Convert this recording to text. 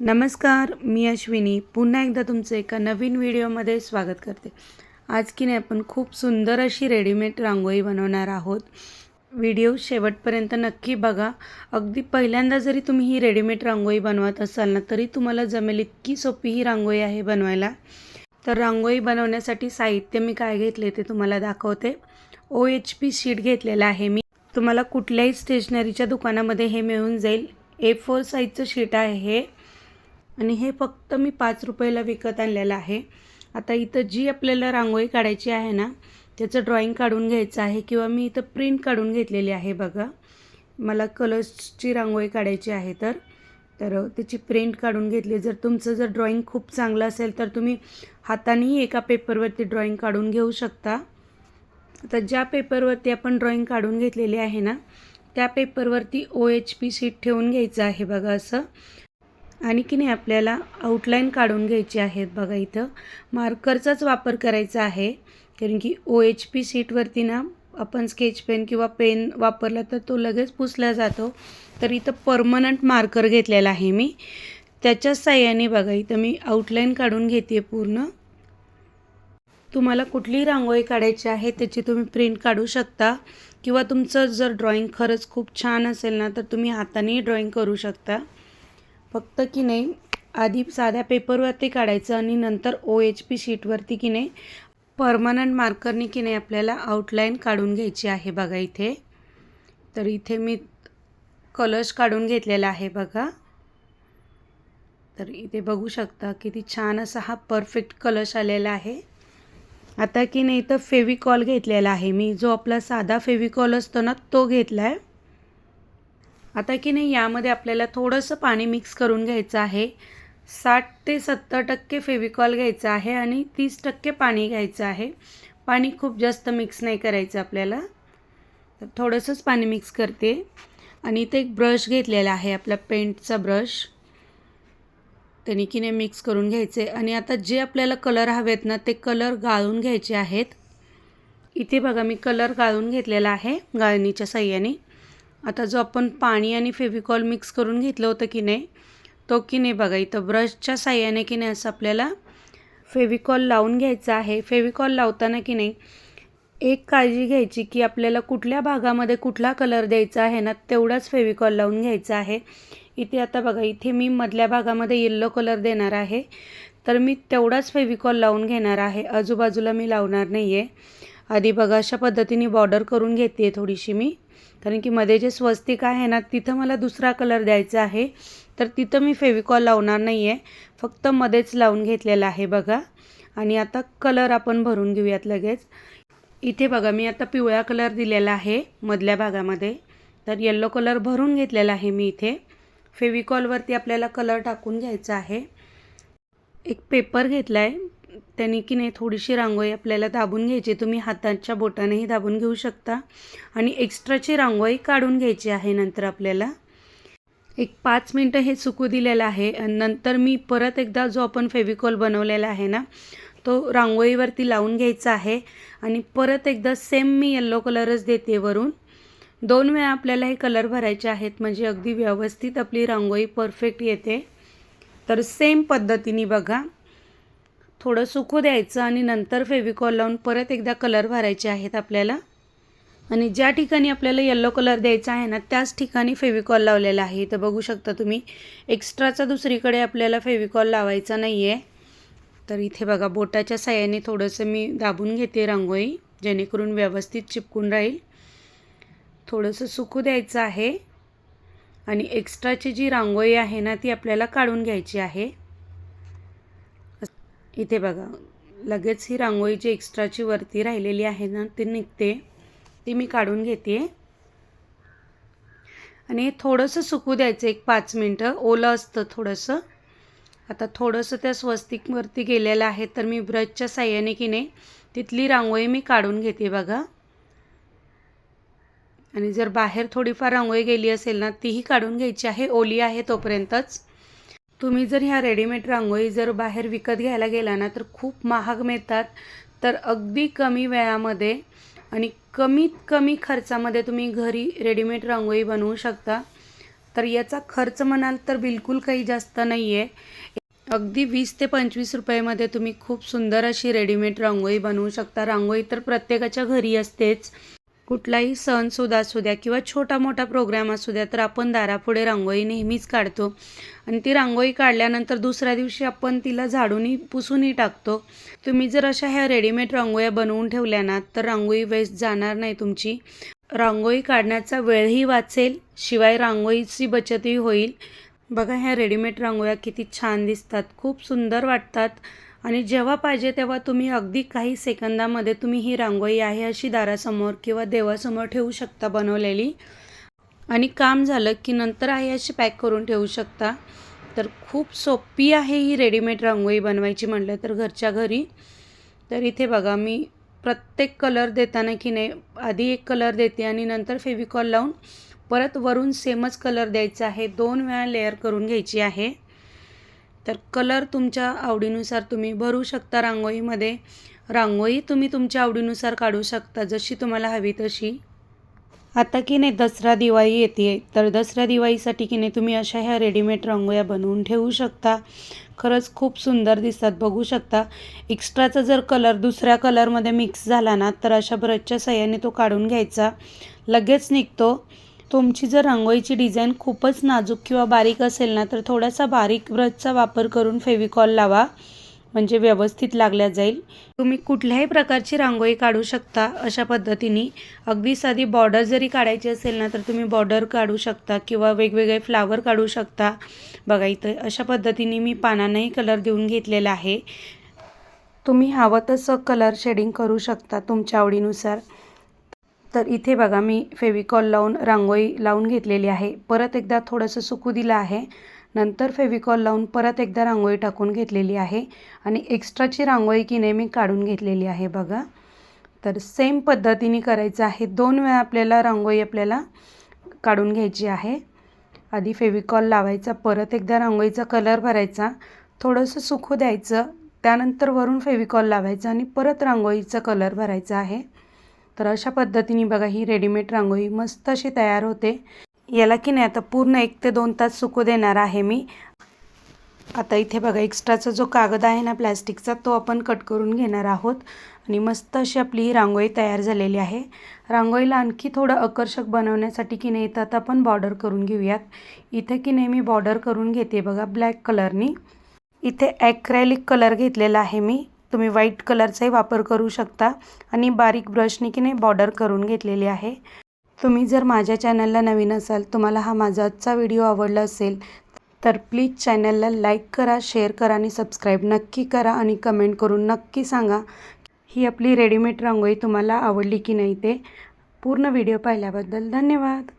नमस्कार मी अश्विनी. पुन्हा एकदा तुमचं एका नवीन व्हिडिओमध्ये स्वागत करते. आज की नाही आपण खूप सुंदर अशी रेडीमेड रांगोळी बनवणार आहोत. व्हिडिओ शेवटपर्यंत नक्की बघा. अगदी पहिल्यांदा जरी तुम्ही ही रेडीमेड रांगोळी बनवत असाल ना तरी तुम्हाला जमेल इतकी सोपी ही रांगोळी आहे बनवायला. तर रांगोळी बनवण्यासाठी साहित्य मी काय घेतले ते तुम्हाला दाखवते. ओ एच पी शीट घेतलेलं आहे मी. तुम्हाला कुठल्याही स्टेशनरीच्या दुकानामध्ये हे मिळून जाईल. ए फोर साईजचं शीट आहे हे. आणि हे फक्त मी पाच रुपयाला विकत आणलेलं आहे. आता इथं जी आपल्याला रांगोळी काढायची आहे ना त्याचं ड्रॉइंग काढून घ्यायचं आहे किंवा मी इथं प्रिंट काढून घेतलेली आहे बघा. मला कलर्सची रांगोळी काढायची आहे तर. तर त्याची प्रिंट काढून घेतली. जर तुमचं जर ड्रॉइंग खूप चांगलं असेल तर तुम्ही हातानेही एका पेपरवरती ड्रॉइंग काढून घेऊ शकता. आता ज्या पेपरवरती आपण ड्रॉइंग काढून घेतलेली आहे ना त्या पेपरवरती ओ एच पी शीट ठेवून घ्यायचं आहे बघा असं. आणि की नाही आपल्याला आउटलाईन काढून घ्यायची आहेत बघा इथं. मार्करचाच वापर करायचा आहे. कारण की ओ एच पी सीटवरती ना आपण स्केच पेन किंवा पेन वापरला तर तो लगेच पुसला जातो. तर इथं परमनंट मार्कर घेतलेला आहे मी. त्याच्याच साह्याने बघा इथं मी आउटलाईन काढून घेते पूर्ण. तुम्हाला कुठलीही रांगोळी काढायची आहे त्याची तुम्ही प्रिंट काढू शकता. किंवा तुमचं जर ड्रॉइंग खरंच खूप छान असेल ना तर तुम्ही हातानेही ड्रॉइंग करू शकता. फक्त की नाही आधी साध्या पेपरवरती काढायचं आणि नंतर ओ एच पी शीटवरती की नाही परमनंट मार्करनी की नाही आपल्याला आउटलाईन काढून घ्यायची आहे बघा इथे. तर इथे मी कलश काढून घेतलेला आहे बघा. तर इथे बघू शकता किती छान असा हा परफेक्ट कलश आलेला आहे. आता की नाही तर फेविकॉल घेतलेला आहे मी. जो आपला साधा फेविकॉल असतो ना तो घेतला आहे आता की नाही यामध्ये आपल्याला थोडंसं पाणी मिक्स करून घ्यायचं आहे. साठ ते सत्तर टक्के फेविकॉल घ्यायचं आहे आणि तीस टक्के पाणी घ्यायचं आहे. पाणी खूप जास्त मिक्स नाही करायचं आपल्याला. तर थोडंसंच पाणी मिक्स करते. आणि इथे एक ब्रश घेतलेला आहे आपला पेंटचा ब्रश त्याने की नाही मिक्स करून घ्यायचे. आणि आता जे आपल्याला कलर हवेत ना ते कलर गाळून घ्यायचे आहेत. इथे बघा मी कलर गाळून घेतलेला आहे गाळणीच्या साह्याने. आता जो आपण पाणी आणि फेविकॉल मिक्स करून घेतलं होतं की नाही तो की नाही बघा इथं ब्रशच्या साह्याने की नाही असं आपल्याला फेविकॉल लावून घ्यायचा आहे. फेविकॉल लावताना की नाही एक काळजी घ्यायची की आपल्याला कुठल्या भागामध्ये कुठला कलर द्यायचा आहे ना तेवढाच फेविकॉल लावून घ्यायचा आहे. इथे आता बघा इथे मी मधल्या भागामध्ये येल्लो कलर देणार आहे. तर मी तेवढाच फेविकॉल लावून घेणार आहे. आजूबाजूला मी लावणार नाही आहे आधी बघा अशा पद्धतीने बॉर्डर करून घेते थोडीशी मी. कारण की मध्ये जे स्वस्तिक आहे ना तिथं मला दुसरा कलर द्यायचा आहे. तर तिथं मी फेविकॉल लावणार नाही आहे फक्त मध्येच लावून घेतलेला आहे बघा. आणि आता कलर आपण भरून घेऊयात लगेच. इथे बघा मी आता पिवळा कलर दिलेला आहे मधल्या भागामध्ये. तर येल्लो कलर भरून घेतलेला आहे मी इथे. फेविकॉलवरती आपल्याला कलर टाकून घ्यायचा आहे. एक पेपर घेतला आहे त्याने की नाही थोडीशी रांगोळी आपल्याला दाबून घ्यायची. तुम्ही हाताच्या बोटानेही दाबून घेऊ शकता. आणि एक्स्ट्राची रांगोळी काढून घ्यायची आहे नंतर आपल्याला. एक पाच मिनटं हे सुकू दिलेलं आहे. आणि नंतर मी परत एकदा जो आपण फेविकॉल बनवलेला आहे ना तो रांगोळीवरती लावून घ्यायचा आहे. आणि परत एकदा सेम मी येल्लो कलरच देते वरून. दोन वेळा आपल्याला हे कलर भरायचे आहेत. म्हणजे अगदी व्यवस्थित आपली रांगोळी परफेक्ट येते. तर सेम पद्धतीने बघा. थोडं सुकू द्यायचं आणि नंतर फेविकॉल लावून परत एकदा कलर भरायचे आहेत आपल्याला. आणि ज्या ठिकाणी आपल्याला येल्लो कलर द्यायचा आहे ना त्याच ठिकाणी फेविकॉल लावलेला आहे. तर बघू शकता तुम्ही एक्स्ट्राचा दुसरीकडे आपल्याला फेविकॉल लावायचा नाही आहे तर इथे बघा बोटाच्या साह्याने थोडंसं मी दाबून घेते रांगोळी जेणेकरून व्यवस्थित चिपकून राहील. थोडंसं सुकू द्यायचं आहे. आणि एक्स्ट्राची जी रांगोळी आहे ना ती आपल्याला काढून घ्यायची आहे. इथे बघा. लगेच ही रांगोळी जी एक्स्ट्राची वरती राहिलेली आहे ना ती निघते. ती मी काढून घेते. आणि थोडंसं सुकू द्यायचं एक पाच मिनटं. ओलं असतं थोडंसं. आता थोडंसं त्या स्वस्तिकवरती गेलेलं आहे तर मी ब्रशच्या साह्याने की नाही तिथली रांगोळी मी काढून घेते बघा. आणि जर बाहेर थोडीफार रांगोळी गेली असेल ना तीही काढून घ्यायची आहे. ओली आहे तोपर्यंतच. तुम्ही जर ह्या रेडीमेड रांगोळी जर बाहेर विकत घ्यायला गेला ना तर खूप महाग मिळतात. तर अगदी कमी वेळामध्ये आणि कमीत कमी खर्चामध्ये तुम्ही घरी रेडीमेड रांगोळी बनवू शकता. तर याचा खर्च म्हणाल तर बिलकुल काही जास्त नाही आहे अगदी वीस ते पंचवीस रुपयामध्ये तुम्ही खूप सुंदर अशी रेडीमेड रांगोळी बनवू शकता. रांगोळी तर प्रत्येकाच्या घरी असतेच. कुठलाही सण सुद्धा असू द्या किंवा छोटा मोठा प्रोग्राम असू द्या तर आपण दारापुढे रांगोळी नेहमीच काढतो. आणि ती रांगोळी काढल्यानंतर दुसऱ्या दिवशी आपण तिला झाडूनही पुसूनही टाकतो. तुम्ही जर अशा ह्या रेडीमेड रांगोळ्या बनवून ठेवल्या ना तर रांगोळी वेस्ट जाणार नाही तुमची. रांगोळी काढण्याचा वेळही वाचेल शिवाय रांगोळीची बचतही होईल. बघा ह्या रेडीमेड रांगोळ्या किती छान दिसतात खूप सुंदर वाटतात. आणि जेव्हा पाहिजे तेव्हा तुम्ही अगदी काही सेकंदामध्ये तुम्ही ही रांगोळी आहे अशी दारासमोर किंवा देवासमोर ठेवू शकता बनवलेली. आणि काम झालं की नंतर आहे अशी पॅक करून ठेवू शकता. तर खूप सोपी आहे ही रेडीमेड रांगोळी बनवायची म्हटलं तर घरच्या घरी. तर इथे बघा मी प्रत्येक कलर देताना की नाही आधी एक कलर देते आणि नंतर फेविकॉल लावून परत वरून सेमच कलर द्यायचा आहे. दोन वेळा लेअर करून घ्यायची आहे. तर कलर तुमच्या आवडीनुसार तुम्ही भरू शकता रांगोळीमध्ये. रांगोळी तुम्ही तुमच्या आवडीनुसार काढू शकता जशी तुम्हाला हवी तशी. आता की नाही दसरा दिवाळी येते तर दसऱ्या दिवाळीसाठी की नाही तुम्ही अशा ह्या रेडीमेड रांगोळ्या बनवून ठेवू शकता. खरंच खूप सुंदर दिसतात बघू शकता. एक्स्ट्राचा जर कलर दुसऱ्या कलरमध्ये मिक्स झाला ना तर अशा ब्रशच्या सहाय्याने तो काढून घ्यायचा. लगेच निघतो. तुमची जर रांगोळीची डिझाईन खूपच नाजूक किंवा बारीक असेल ना तर थोडासा बारीक ब्रशचा वापर करून फेविकॉल लावा. म्हणजे व्यवस्थित लागल्या जाईल. तुम्ही कुठल्याही प्रकारची रांगोळी काढू शकता अशा पद्धतीने. अगदी साधी बॉर्डर जरी काढायची असेल ना तर तुम्ही बॉर्डर काढू शकता किंवा वेगवेगळे फ्लावर काढू शकता. बघा इथं अशा पद्धतीने मी पानांनाही कलर देऊन घेतलेला आहे. तुम्ही हवं तसं कलर शेडिंग करू शकता तुमच्या आवडीनुसार. तर इथे बघा मी फेविकॉल लावून रांगोळी लावून घेतलेली आहे. परत एकदा थोडंसं सुकू दिलं आहे. नंतर फेविकॉल लावून परत एकदा रांगोळी टाकून घेतलेली आहे. आणि एक्स्ट्राची रांगोळी की नाही मी काढून घेतलेली आहे बघा. तर सेम पद्धतीने करायचं आहे. दोन वेळा आपल्याला रांगोळी आपल्याला काढून घ्यायची आहे. आधी फेविकॉल लावायचा परत एकदा रांगोळीचा कलर भरायचा. थोडंसं सुकू द्यायचं. त्यानंतर वरून फेविकॉल लावायचं आणि परत रांगोळीचा कलर भरायचा आहे. तर अशा पद्धतीने बघा ही रेडीमेड रांगोळी मस्त अशी तयार होते. याला की नाही आता पूर्ण एक ते दोन तास सुकू देणार आहे मी. आता इथे बघा एक्स्ट्राचा जो कागद आहे ना प्लॅस्टिकचा तो आपण कट करून घेणार आहोत. आणि मस्त अशी आपली ही रांगोळी तयार झालेली आहे. रांगोळीला आणखी थोडं आकर्षक बनवण्यासाठी की नाही आता आपण बॉर्डर करून घेऊयात. इथे की नाही मी बॉर्डर करून घेते बघा ब्लॅक कलरनी इथे ॲक्रॅलिक कलर घेतलेला आहे मी. तुम्ही व्हाईट कलरचाही वापर करू शकता आणि बारीक ब्रशने की नाही बॉर्डर करून घेतलेली आहे. तुम्ही जर माझ्या चॅनलला नवीन असाल तुम्हाला हा माझा आजचा व्हिडिओ आवडला असेल तर प्लीज चॅनलला लाईक करा शेअर करा आणि सबस्क्राईब नक्की करा आणि कमेंट करून नक्की सांगा ही आपली रेडीमेड रांगोळी तुम्हाला आवडली की नाही ते. पूर्ण व्हिडिओ पाहिल्याबद्दल धन्यवाद.